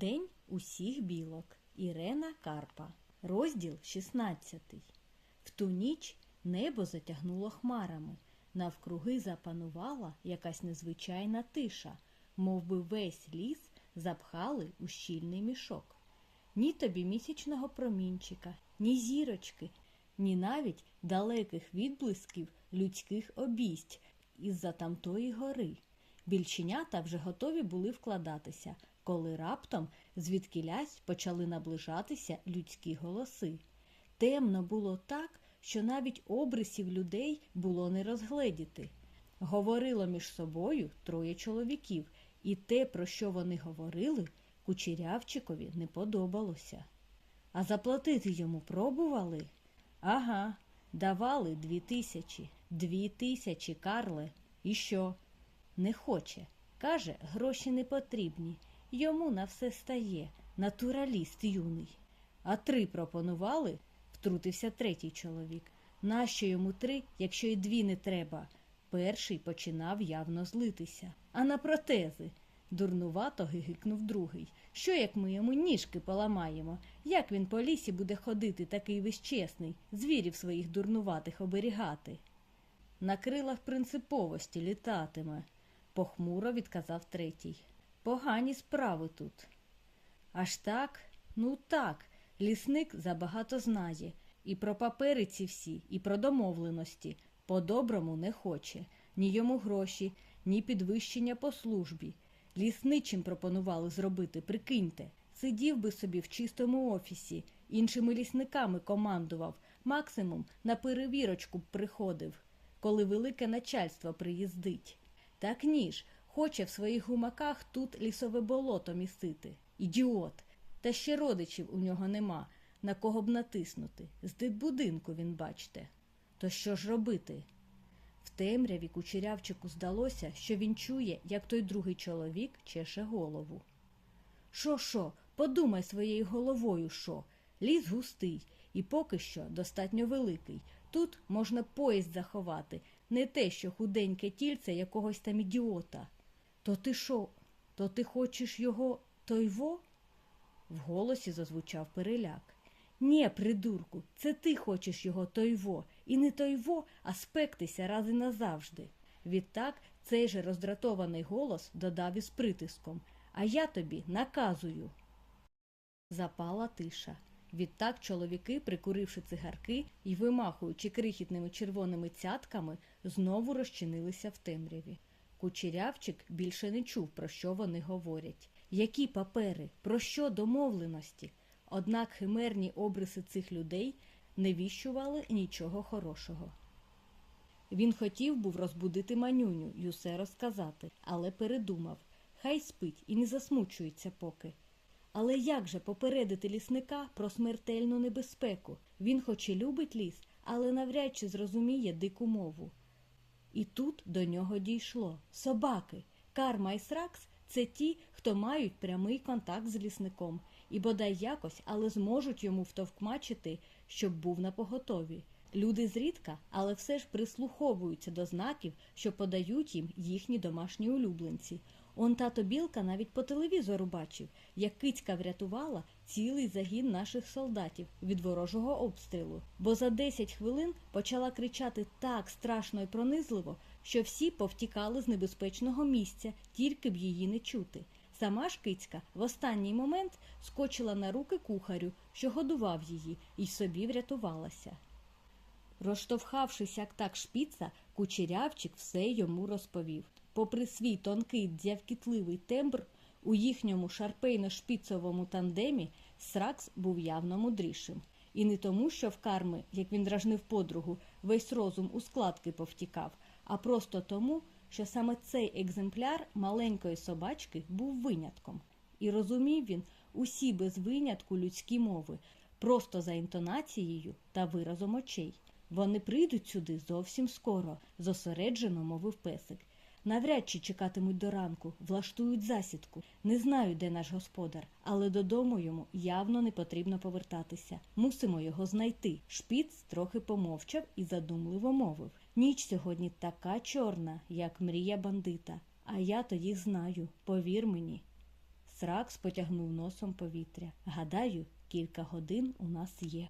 День усіх білок. Ірена Карпа. Розділ 16. В ту ніч небо затягнуло хмарами. Навкруги запанувала якась незвичайна тиша, мов би весь ліс запхали у щільний мішок. Ні тобі місячного промінчика, ні зірочки, ні навіть далеких відблисків людських обість із-за тамтої гори. Більченята вже готові були вкладатися, коли раптом звідкілясь почали наближатися людські голоси. Темно було так, що навіть обрисів людей було не розгледіти. Говорило між собою троє чоловіків, і те, про що вони говорили, кучерявчикові не подобалося. А заплатити йому пробували? Ага, давали дві тисячі. Дві тисячі, Карле. І що? Не хоче. Каже, гроші не потрібні. Йому на все стає, натураліст юний. А три пропонували, втрутився третій чоловік. Нащо йому три, якщо й дві не треба? Перший починав явно злитися. А на протези? Дурнувато гигикнув другий. Що як ми йому ніжки поламаємо? Як він по лісі буде ходити, такий весь чесний, звірів своїх дурнуватих оберігати? На крилах принциповості літатиме, похмуро відказав третій. Погані справи тут. Аж так? Ну так, лісник забагато знає. І про папери ці всі, і про домовленості. По-доброму не хоче. Ні йому гроші, ні підвищення по службі. Лісничим пропонували зробити, прикиньте. Сидів би собі в чистому офісі, іншими лісниками командував, максимум на перевірочку б приходив, коли велике начальство приїздить. Так ніж, хоче в своїх гумаках тут лісове болото місити. Ідіот. Та ще родичів у нього нема, на кого б натиснути. З дитбудинку він, бачте. То що ж робити? В темряві кучерявчику здалося, що він чує, як той другий чоловік чеше голову. Шо, шо, подумай своєю головою, шо. Ліс густий і поки що достатньо великий. Тут можна поїзд заховати, не те, що худеньке тільце якогось там ідіота. То ти шо? То ти хочеш його тойво? В голосі зазвучав переляк. Нє, придурку, це ти хочеш його тойво, і не тойво, а спектися раз і назавжди. Відтак цей же роздратований голос додав із притиском А я тобі наказую. Запала тиша. Відтак чоловіки, прикуривши цигарки і вимахуючи крихітними червоними цятками, знову розчинилися в темряві. Кучерявчик більше не чув, про що вони говорять. Які папери, про що домовленості? Однак химерні обриси цих людей не віщували нічого хорошого. Він хотів був розбудити манюню й усе розказати, але передумав хай спить і не засмучується поки. Але як же попередити лісника про смертельну небезпеку? Він хоч і любить ліс, але навряд чи зрозуміє дику мову. І тут до нього дійшло собаки. Карма і Сракс це ті, хто мають прямий контакт з лісником, і бодай якось, але зможуть йому втовкмачити, щоб був на поготові. Люди зрідка, але все ж прислуховуються до знаків, що подають їм їхні домашні улюбленці. Он тато білка навіть по телевізору бачив, як кицька врятувала цілий загін наших солдатів від ворожого обстрілу, бо за 10 хвилин почала кричати так страшно і пронизливо, що всі повтікали з небезпечного місця, тільки б її не чути. Сама ж кицька в останній момент скочила на руки кухарю, що годував її, і собі врятувалася. Розштовхавшись, як так шпіца, кучерявчик все йому розповів. Попри свій тонкий дзявкітливий тембр, у їхньому шарпейно-шпіцовому тандемі Сракс був явно мудрішим. І не тому, що в карми, як він дражнив подругу, весь розум у складки повтікав, а просто тому, що саме цей екземпляр маленької собачки був винятком. І розумів він усі без винятку людські мови, просто за інтонацією та виразом очей. Вони прийдуть сюди зовсім скоро, зосереджено мовив песик. Навряд чи чекатимуть до ранку, влаштують засідку. Не знаю, де наш господар, але додому йому явно не потрібно повертатися. Мусимо його знайти. Шпіц трохи помовчав і задумливо мовив. Ніч сьогодні така чорна, як мрія бандита. А я то їх знаю, повір мені. Сракс потягнув носом повітря. Гадаю, кілька годин у нас є.